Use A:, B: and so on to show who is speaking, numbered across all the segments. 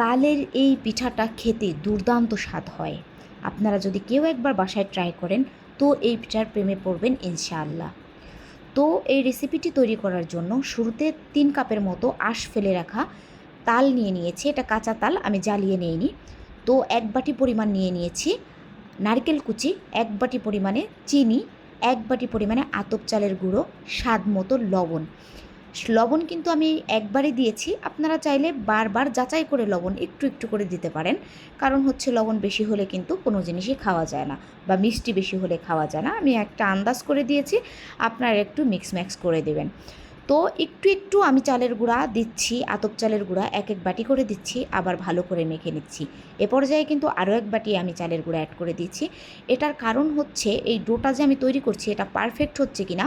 A: তালের এই পিঠাটা খেতে দুর্দান্ত স্বাদ হয়। আপনারা যদি কেউ একবার বাসায় ট্রাই করেন, তো এই পিঠার প্রেমে পড়বেন ইনশাআল্লাহ। তো এই রেসিপিটি তৈরি করার জন্য শুরুতে তিন কাপের মতো আঁশ ফেলে রাখা তাল নিয়ে নিয়েছি। এটা কাঁচা তাল, আমি জ্বালিয়ে নিইনি। তো এক বাটি পরিমাণ নিয়ে নিয়েছি নারকেল কুচি, এক বাটি পরিমাণে চিনি, এক বাটি পরিমাণে আতপ চালের গুঁড়ো, স্বাদ মতো লবণ। লবণ কিন্তু আমি একবারই দিয়েছি। আপনারা চাইলে বারবার যাচাই করে লবণ একটু একটু করে দিতে পারেন। কারণ হচ্ছে লবণ বেশি হলে কিন্তু কোনো জিনিসই খাওয়া যায় না বা মিষ্টি বেশি হলে খাওয়া যায় না। আমি একটা আন্দাজ করে দিয়েছি, আপনারা একটু মিক্স ম্যাক্স করে দেবেন। তো একটু একটু আমি চালের গুঁড়া দিচ্ছি, আতপ চালের গুঁড়া এক এক বাটি করে দিচ্ছি, আবার ভালো করে মেখে নিচ্ছি। এ পর্যায়ে কিন্তু আরও এক বাটি আমি চালের গুঁড়া অ্যাড করে দিচ্ছি এটার কারণ হচ্ছে এই ডোটা যে আমি তৈরি করছি, এটা পারফেক্ট হচ্ছে কিনা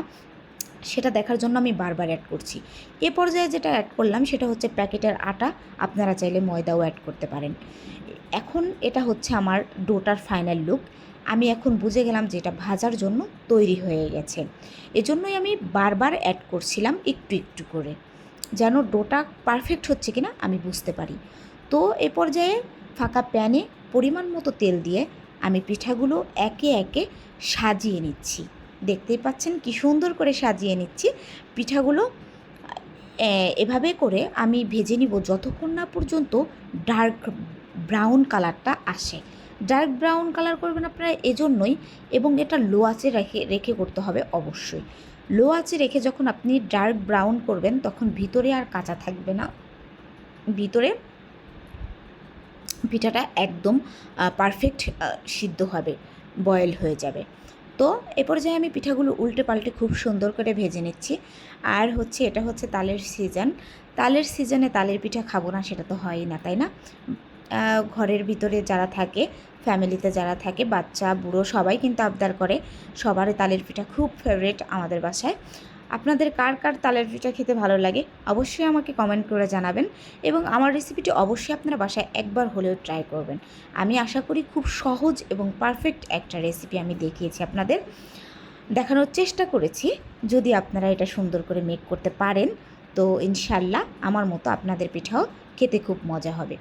A: সেটা দেখার জন্য আমি বারবার অ্যাড করছি। এ পর্যায়ে যেটা অ্যাড করলাম সেটা হচ্ছে প্যাকেটের আটা, আপনারা চাইলে ময়দাও অ্যাড করতে পারেন। এখন এটা হচ্ছে আমার ডোটার ফাইনাল লুক আমি এখন বুঝে গেলাম যে এটা ভাজার জন্য তৈরি হয়ে গেছে। এজন্যই আমি বারবার অ্যাড করছিলাম একটু একটু করে। যেন ডোটা পারফেক্ট হচ্ছে কিনা আমি বুঝতে পারি। তো এ পর্যায়ে ফাঁকা প্যানে পরিমাণ মতো তেল দিয়ে আমি পিঠাগুলো একে একে সাজিয়ে নিচ্ছি। দেখতেই পাচ্ছেন কি সুন্দর করে সাজিয়ে নিচ্ছি। পিঠাগুলো এভাবে করে আমি ভেজে নিব যতক্ষণ না পর্যন্ত ডার্ক ব্রাউন কালারটা আসে। ডার্ক ব্রাউন কালার করবেন আপনারা এজন্যই এবং এটা লো আঁচে রেখে রেখে করতে হবে অবশ্যই। লো আঁচে রেখে যখন আপনি ডার্ক ব্রাউন করবেন তখন ভিতরে আর কাঁচা থাকবে না। ভিতরে পিঠাটা একদম পারফেক্ট সিদ্ধ হবে বয়েল হয়ে যাবে। তো এ পর্যায়ে আমি পিঠাগুলো উল্টে পাল্টে খুব সুন্দর করে ভেজে নিচ্ছি। আর হচ্ছে, এটা হচ্ছে তালের সিজন তালের সিজনে তালের পিঠা খাব না, সেটা তো হয়ই না, তাই না? ঘরের ভিতরে যারা থাকে ফ্যামিলিতে যারা থাকে, বাচ্চা, বুড়ো সবাই কিন্তু আবদার করে, সবারই তালের পিঠা খুব ফেভারেট আমাদের বাসায়। আপনাদের কার কার তালের পিঠা খেতে ভালো লাগে অবশ্যই আমাকে কমেন্ট করে জানাবেন এবং আমার রেসিপিটি অবশ্যই আপনারা বাসায় একবার হলেও ট্রাই করবেন। আমি আশা করি খুব সহজ এবং পারফেক্ট একটা রেসিপি আমি দেখিয়েছি আপনাদের। দেখানোর চেষ্টা করেছি। যদি আপনারা এটা সুন্দর করে মেক করতে পারেন তো ইনশাল্লাহ আমার মতো আপনাদের পিঠাও খেতে খুব মজা হবে।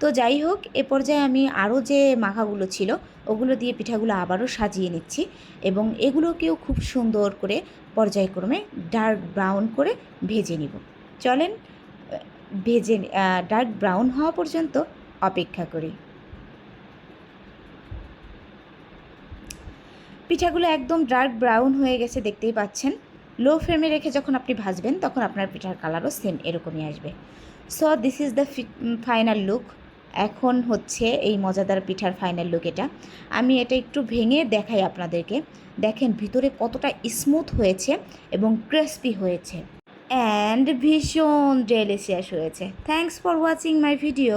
A: তো যাই হোক, এ পর্যায়ে আমি আরও যে মাখাগুলো ছিল, ওগুলো দিয়ে পিঠাগুলো আবারও সাজিয়ে নিচ্ছি এবং এগুলোকেও খুব সুন্দর করে পর্যায়ক্রমে ডার্ক ব্রাউন করে ভেজে নিব। চলেন, ভেজে ডার্ক ব্রাউন হওয়া পর্যন্ত অপেক্ষা করি। পিঠাগুলো একদম ডার্ক ব্রাউন হয়ে গেছে, দেখতেই পাচ্ছেন। লো ফ্লেমে রেখে যখন আপনি ভাজবেন, তখন আপনার পিঠার কালারও সেম এরকমই আসবে। So this is the final look এখন হচ্ছে এই মজাদার পিঠার ফাইনাল লুক এটা। আমি এটা একটু ভেঙে দেখাই আপনাদেরকে। দেখেন ভিতরে কতটা স্মুথ হয়েছে এবং ক্রিস্পি হয়েছে। অ্যান্ড ভীষণ ডেলিশিয়াস হয়েছে। Thanks for watching my video